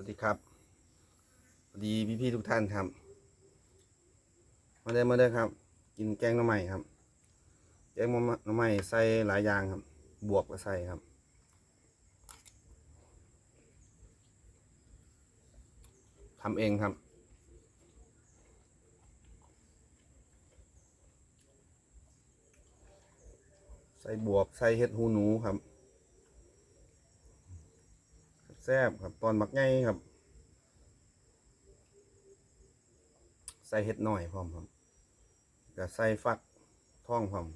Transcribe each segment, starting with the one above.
วัสดีครับ สวัสดีพี่ๆทุกท่านครับ มาเด้มาเด้ครับ กินแกงหน่อไม้ครับ แกงหน่อไม้ใส่หลายอย่างครับ บวกกับใส่ครับทำเองครับใส่บวบใส่เห็ดหูหนูครับ ซ่บครับตอนมักไงครับ ใส่เห็ดหน่อยพร้อมครับก็ใส่ฟักท่องพร้อม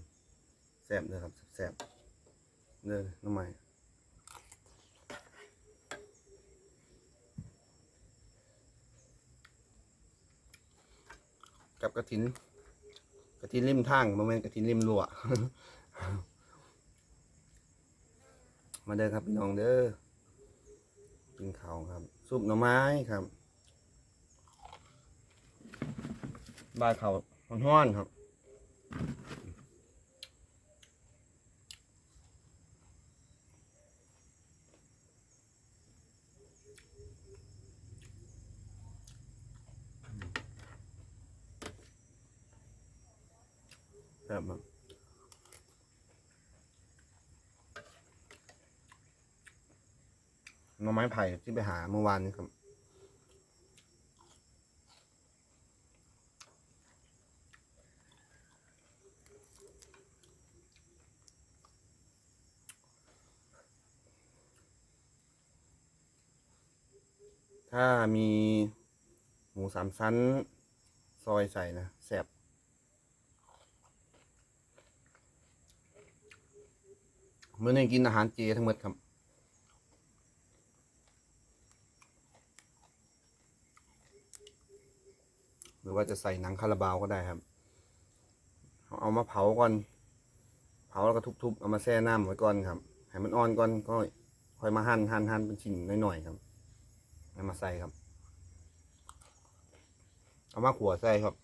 แซ่บเลยครับแซ่บๆเลยน้ำใหม่กับกระถินกระถินริมทางโมเมนกระถินริมรั้วมาเด้อครับพี่น้องเด้อ กินเขาครับซุปหน่อไม้ครับบายข้าห้อนๆครับครับ หน่อไม้ไผ่ที่ไปหาเมื่อวานนี้ครับ ถ้ามีหมูสามชั้น ซอยใส่นะแซ่บเมื่อนี้กินอาหารเจทั้งหมดครับ หรือว่าจะใส่หนังคาราบาวก็ได้ครับ เอามาเผาก่อน เผาแล้วก็ทุบๆ เอามาแช่น้ำไว้ก่อนครับ ให้มันอ่อนก่อนก็ค่อยมาหั่นหั่นหั่นเป็นชิ้นน้อยๆครับเอามาใส่ครับ เอามาขัวใส่ครับ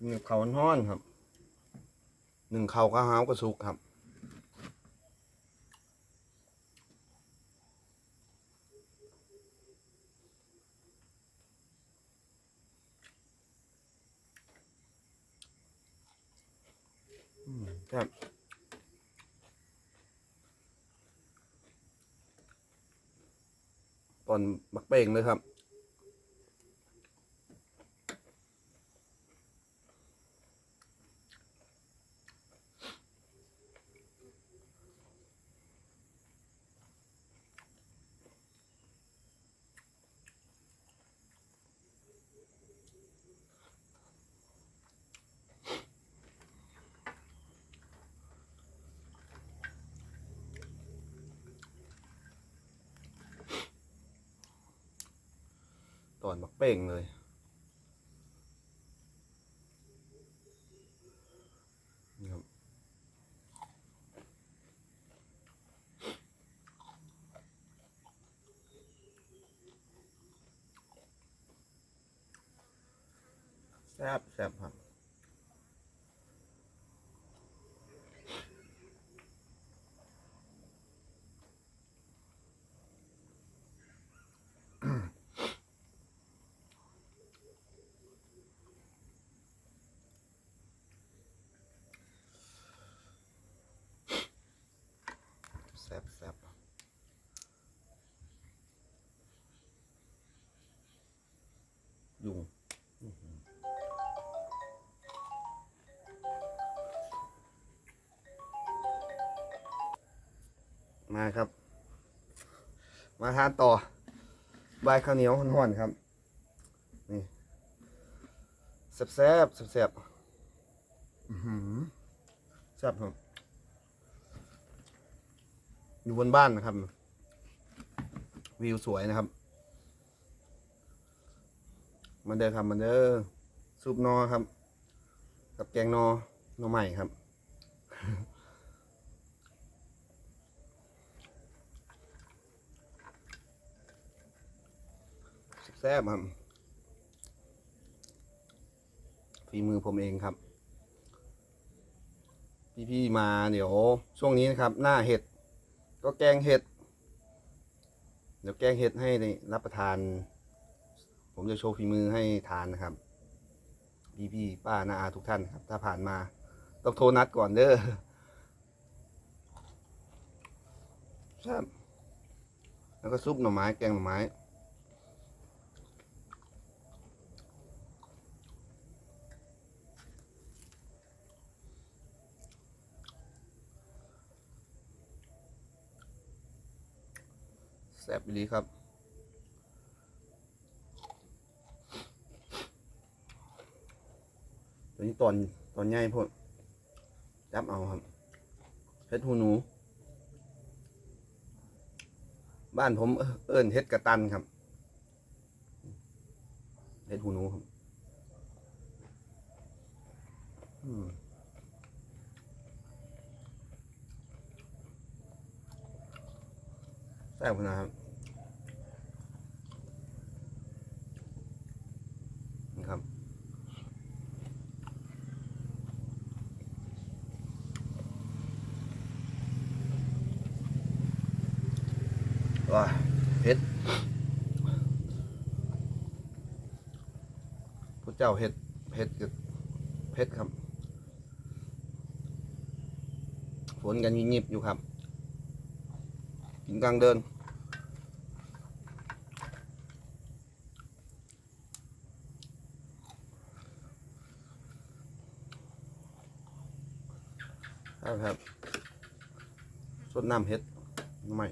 มีกับเขาวห้อนครับ หนึ่งเข่าก็ห้าวก็สุกครับ ครับตอนบักเป่งเลยครับ อนบักเป่งเลย แซ่บแซ่บครับ ซ่บแซ่บยุงมาครับ มาทานต่อบายข้าวเหนียวห่อนๆครับ นี่แซ่บแซ่บแซ่บๆอื้อหือแซ่บครับ อยู่บนบ้านนะครับ วิวสวยนะครับมาเด้อครับมาเด้อซุปนอครับ กับแกงนอหนอใหม่ครับแซ่บครับฝีมือผมเองครับ พี่ๆมาเดี๋ยวช่วงนี้นะครับ หน้าเห็ด ก็แกงเห็ด เดี๋ยวแกงเห็ดให้รับประทาน ผมจะโชว์ฝีมือให้ทานนะครับ พี่ๆป้านาอาทุกท่านครับ ถ้าผ่านมาต้องโทรนัดก่อนเด้อครับ แล้วก็ซุปหน่อไม้แกงหน่อไม้ แซ่บดีครับตัวนี้ตอนตอนใหญ่พวกจับเอาครับเฮ็ดหูหนู บ้านผมเอิ้เอิ้นเฮ็ดกระตันครับเฮ็ดหูหนูครับ อืม ซ่บนาดครับนี่ครับว้าเผ็ดพระเจ้าเห็ดเผ็ดกับเผ็ดครับ ฝนกันยิบๆอยู่ครับ กินกลางเดิน ครับครับสดน้ำเห็ดไม่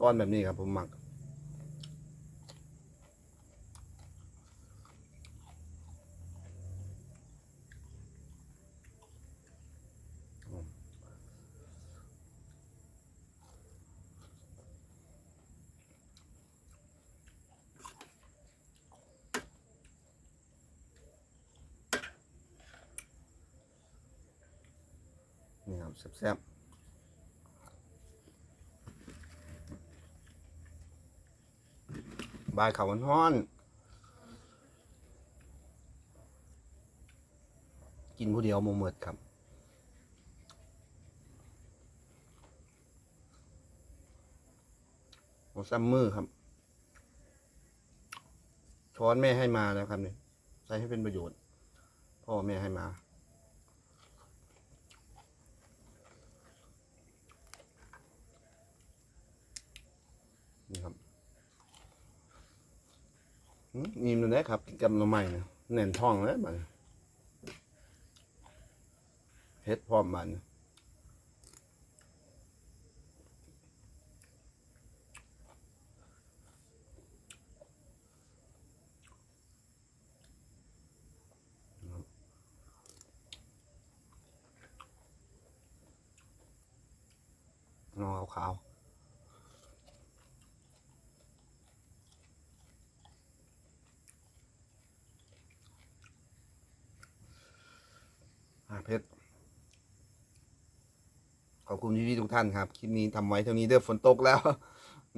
ก้อนแบบนี้ครับผมหมัก นี่ ครับแซ่บๆบายเขาวฮ้อน กินผู้เดียวโมเมิดครับโอ้ซ้ำมือครับ ช้อนแม่ให้มาแล้วครับเนี่ยใช้ให้เป็นประโยชน์ พ่อแม่ให้มา นี่ครับ อืมนี่มันได้ครับกินกับหน่อไม้นี่ยแน่นท้องเลยบันเฮ็ดพร้อมบัดนี้นอขาวๆ เพชรขอบคุณพี่ๆทุกท่านครับ คลิปนี้ทำไว้เท่านี้เด้อฝนตกแล้ว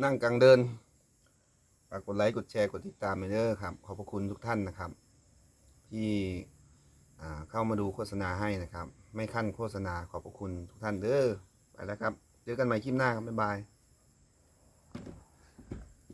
นั่งกลางเดินฝากกดไลค์กดแชร์กดติดตามไปเด้อครับ ขอบพระคุณทุกท่านนะครับ ที่เข้ามาดูโฆษณาให้นะครับ ไม่ขั้นโฆษณาขอบพระคุณทุกท่านเด้อไปแล้วครับ เจอกันใหม่คลิปหน้าครับบ๊ายบาย